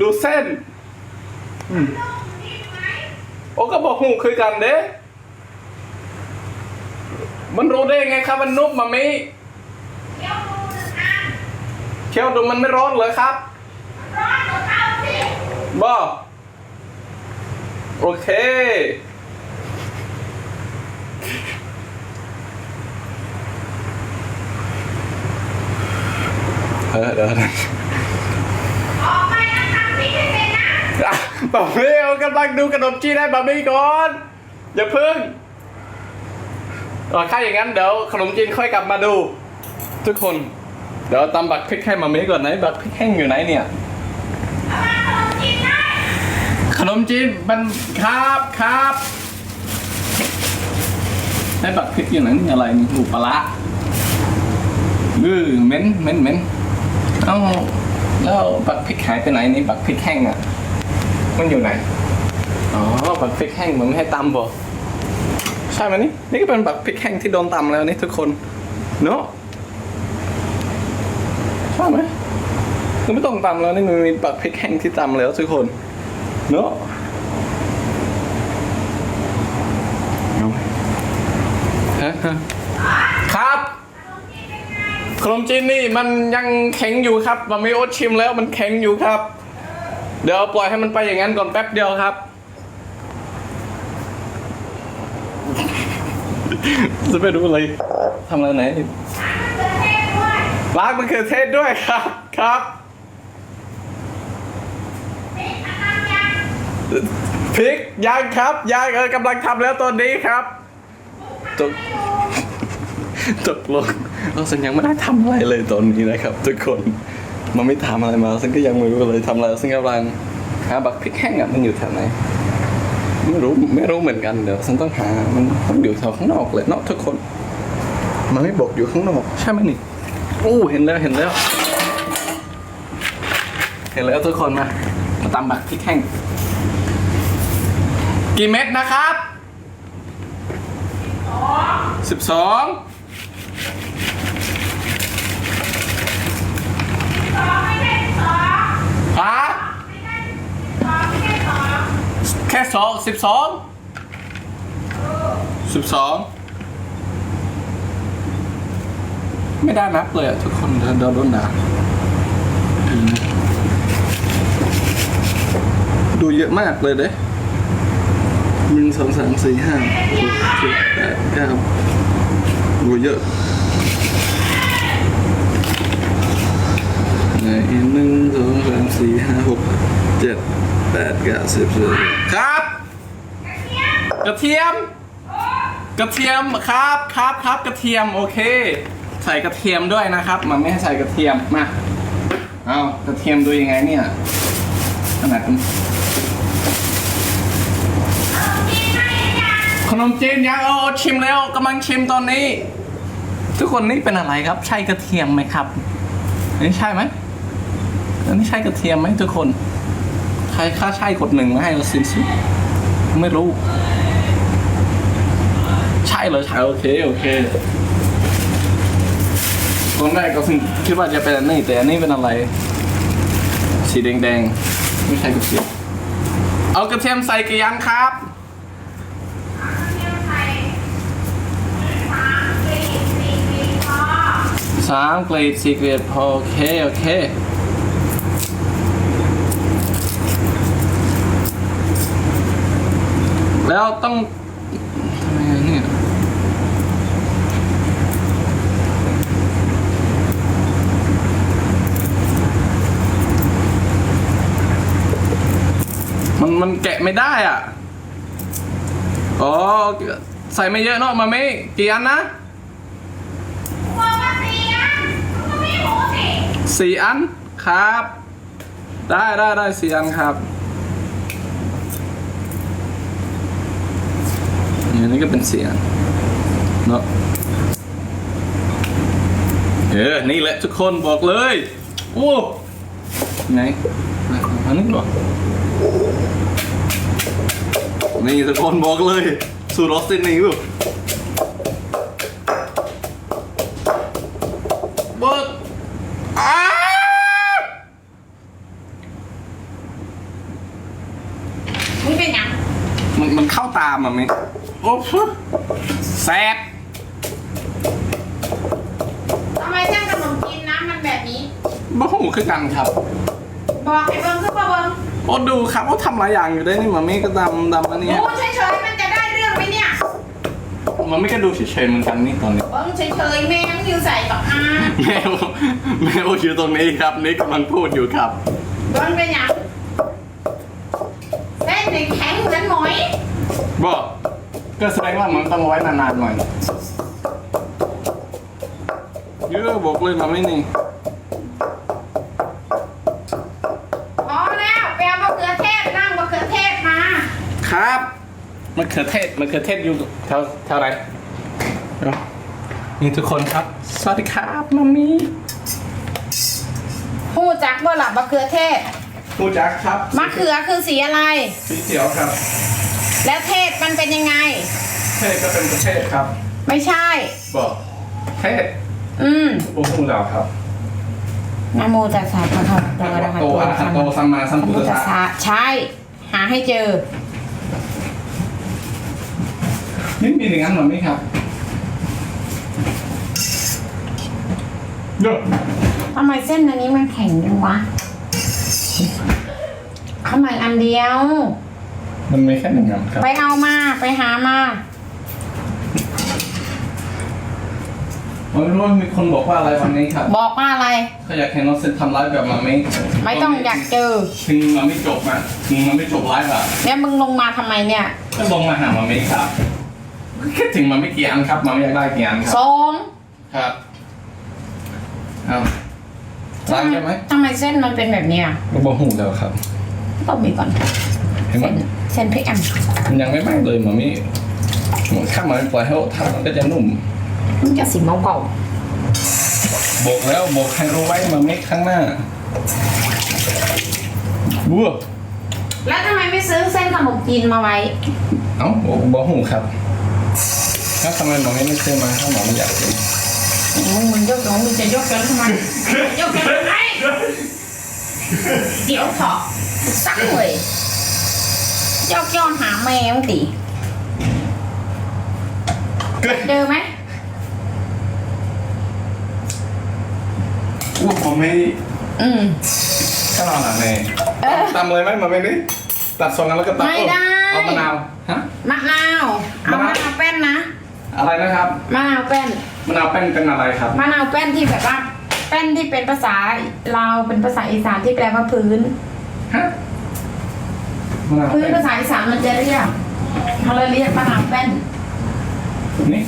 ดูเส้นอืมโอ้ก็บอกหูคือกันเด้ มันรู้ได้ไงครับ มันนุบมามิเคี้ยวดูมันไม่ร้อนเลยครับบอโอเค เออเดี๋ยวนะ ออกไปนะทำพี่ให้เป็นนะ อะ บอกเร็วกำลังดูขนมจีนให้บะหมี่ก่อน อย่าพึ่งเออถ้าอย่างนั้นเดี๋ยวขนมจีนค่อยกลับมาดู ทุกคน เดี๋ยวตำบักพริกให้มามีก่อนไหนบักพริกแห้งอยู่ไหนเนี่ยขนมจีนขนมจีนมันครับครับได้บักพริกอยู่ไหนอะไรนี่หมูปลาร้าอือเหม็นเหม็นเหม็นเอ้าแล้วบักพริกหายไปไหนนี่บักพริกแห้งอะ มันอยู่ไหน อ๋อบักพริกแห้งมันไม่ให้ตำบ่ใช่ไหมนี่ นี่ก็เป็นบักพริกแห้งที่โดนตำแล้วนี่ทุกคน เนาะใช่ไหมมันไม่ต้องตำแล้วนี่มันมีบักพริกแห้งที่ตำแล้วทุกคน เนาะเอาไหมฮะฮะครับขนมจีนนี่มันยังแข็งอยู่ครับ มันไม่โอตชิมแล้วมันแข็งอยู่ครับ เดี๋ยวปล่อยให้มันไปอย่างนั้นก่อนแป๊บเดียวครับ จะไปรู้อะไรทำอะไรไหนเกิดเทศด้วยล้างมะเขือเทศด้วยครับครับพริกยังครับยังเออกำลังทำแล้วตอนนี้ครับตกตกลงเราสัญยังไม่ได้ทำอะไรเลยตอนนี้นะครับ ทุกคน มันไม่ทำอะไรมาซึ่งก็ยังไม่รู้เลยทำอะไรซึ่งกำลังหาบักพริกแห้งอะมันอยู่แถวไหนไม่รู้ไม่รู้เหมือนกันเดี๋ยวฉันต้องหามันต้องอยู่แถวข้างนอกเลยเนาะทุกคน มันไม่บอกอยู่ข้างนอก ใช่ไหมนี่โอ้เห็นแล้วเห็นแล้ว เห็นแล้วทุกคนมามาตำบักพริกแห้งกี่เม็ดนะครับสิบสอง สองไม่ได้สอง ครับ ไม่ได้สองไม่ได้สอง แค่ สองสิบสองสิบสองไม่ได้นับเลยอะทุกคนเดินโดนด่าอืมดูเยอะมากเลยเด้หนึ่งสองสามสี่ห้าหกเจ็ดแปดเก้าดูเยอะไหนหนึ่งสองสามสี่ห้าหกเจ็ดแปดเก้าสิบสิบเอ็ดครับ กระเทียม กระเทียมครับครับครับกระเทียมโอเค ใส่กระเทียมด้วยนะครับ มันไม่ให้ใส่กระเทียมมาเอากระเทียมดูยังไงเนี่ยขนาดนั้นขนมจีนยังเอาชิมแล้วกำลังชิมตอนนี้ ทุกคนนี่เป็นอะไรครับ ใช่กระเทียมไหมครับนี่ใช่ไหมอันนี้ใช่กระเทียมไหมทุกคน ใครค่าใช่กดหนึ่งมาให้เราสินสิไม่รู้ ช่เลยใช่โอเคโอเคตอนแรกก็คิดว่าจะเป็นอันนี้แต่อันนี้เป็นอะไร สีแดงๆไม่ใช่กระเทียมเอากระเทียมใส่กี่ยังครับเที่ยวไทยสามสี่สี่สี่พอสามเกรดสี่เกรดพอโอเคโอเคแล้วต้องทำยังไงเนี่ยมันมัน แกะไม่ได้อะ อ๋อ ใส่ไม่เยอะเนาะมาไม่กี่อันนะพวกกระเทียมก็ไม่หูสิสี่อันครับ ได้ได้ได้สี่อันครับอันนี้ก็เป็นสี่อันเนาะเออ นี่แหละทุกคนบอกเลย โอ้ไงอันนี้หรอ นี่ทุกคนบอกเลย สูตรออสตินนี่แบบเบิร์มึงเป็นยังมันมันเข้าตามอะมั้โอ้ฟึแซ่บทำไมเส้นขนมกินน้ำมันแบบนี้บ่หูคือกันครับ บอกไอ้เบิ้งคือบ่เบิ้ง อ้ดูครับโอ้ทำหลายอย่างอยู่ได้นี่มามี่ก็ดำดำอันเนี้ยดูเฉยๆมันจะได้เรื่องไหมเนี่ยมันไม่ก็ดูเฉยๆเหมือนกันนี่ตอนนี้เบิ้งเฉยๆแม่งอยู่ใส่ต่ออาแมวแมวอยู่ตรงนี้ครับนี่กำลังพูดอยู่ครับเบิ้งเป็นหยังเส้นเนี่ยแข็งเหมือนหมอยบอกก็แสดงว่ามันต้องไว้นานๆหน่อยเยอะบอกเลยมาไม่นี่ พอแล้วไปเอามะเขือเทศนั่งมะเขือเทศมา ครับมะเขือเทศมะเขือเทศอยู่แถวแถวไหนเดี๋ยวนี่ทุกคนครับ สวัสดีครับมามี่หูจักบ่หลับมะเขือเทศผู้จักครับมะเขือคือสีอะไร สีเขียวครับ แล้วเทศมันเป็นยังไง เทศก็เป็นประเทศครับ ไม่ใช่ บอกเทศอืมโอ้โหแล้วครับนะโมตัสสะภะคะวะโตอะระหะโตโตอะระหะโตสัมมาสัมนะพุโมทธัตัสสสะสะใช่ หาให้เจอ นี่มีอย่างนั้นเหรอไหมครับเดี๋ยวทำไมเส้นอันนี้มันแข็งจังวะทำไมอันเดียว มันไม่แค่หนึ่งอันครับ ไปเอามา ไปหามาผมไม่รู้ว่ามีคนบอกว่าอะไรวันนี้ครับบอกว่าอะไรเขาอยากเห็นน้องเซนทำไลฟ์แบบมาไม่ไม่ต้องอยากเจอถึงมันไม่จบอะถึงมันไม่จบไลฟ์อะเนี่ยมึงลงมาทำไมเนี่ยก็ลงมาหามาไม่ครับ แค่ถึงมันไม่กี่อันครับ มันไม่อยากได้กี่อันคสรับองครับเอาล้างได้ไหมทำไมเส้นมันเป็นแบบเนี้ยก็บอกหูแล้วครับ ต้องมีก่อน เห็นไหมเส้นเส้นพริกอันมันยังไม่ไหม้เลยมันไม่ข้ามมันปล่อยให้ทำมันก็จะนุ่ม มันจะสีเมาเก่าบอกแล้วบอกให้รู้ไว้มาไม่ข้างหน้าบัวแล้วทำไมไม่ซื้อเส้นขนมจีนมาไว้ เอ้าบอกบอกหูครับ ถ้าทำไมหมอไม่ไม่ซื้อมาถ้าหมอไม่อยากกินมึงมึงยกน้องมึงจะยกกันทำไมยกกันทำไมเดี๋ยวเถอะสักเลยยกย้อนหาแมวตีเกิดเจอไหมอ้วกผมไม่อืมข้าวหนาแน่เออตำเลยไหมมาไม่ได้ตัดทรงกันแล้วก็ตัดไม่ได้เอามะนาวฮะมะนาวเอามะมะนาวนาวแป้นนะ อะไรนะครับมะนาวแป้นมะนาวแป้นเป็นอะไรครับ มะนาวแป้นที่แบบว่าแป้นที่เป็นภาษาลาวเป็นภาษาอีสานที่แปลว่าพื้นฮะมะนาวพื้นแป้นภาษาอีสานมันจะเรียกเขาเลยเรียกมะนาวแป้น นี่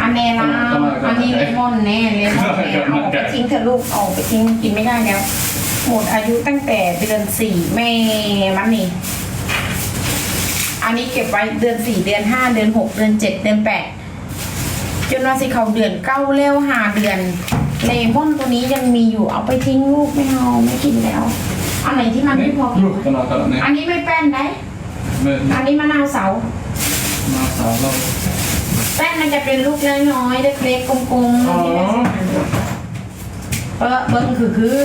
อันเนลาวอันนี้เลมอนแน่เลมอนแน่เอาออกไปทิ้งเถอะลูกเอาออกไปทิ้งกินไม่ได้แล้ว หมดอายุตั้งแต่เดือนสี่แม่มันนี่ อันนี้เก็บไว้เดือนสี่เดือนห้าเดือนหกเดือนเจ็ดเดือนแปดจนว่าสิเขาเดือนเก้าเร็วหาเดือนเลมอนตัวนี้ยังมีอยู่เอาไปทิ้งลูกไม่เอาไม่กินแล้วอันไหนที่มันไม่พอกินลูกมะนาวตลอดเนี่ยอันนี้ไม่แป้นได้เมื่ออันนี้มะนาวเสามะนาวสาวเราแป้นมันจะเป็นลูกน้อยๆเล็กๆกลมๆอ๋อเออเบิ้งคือคือ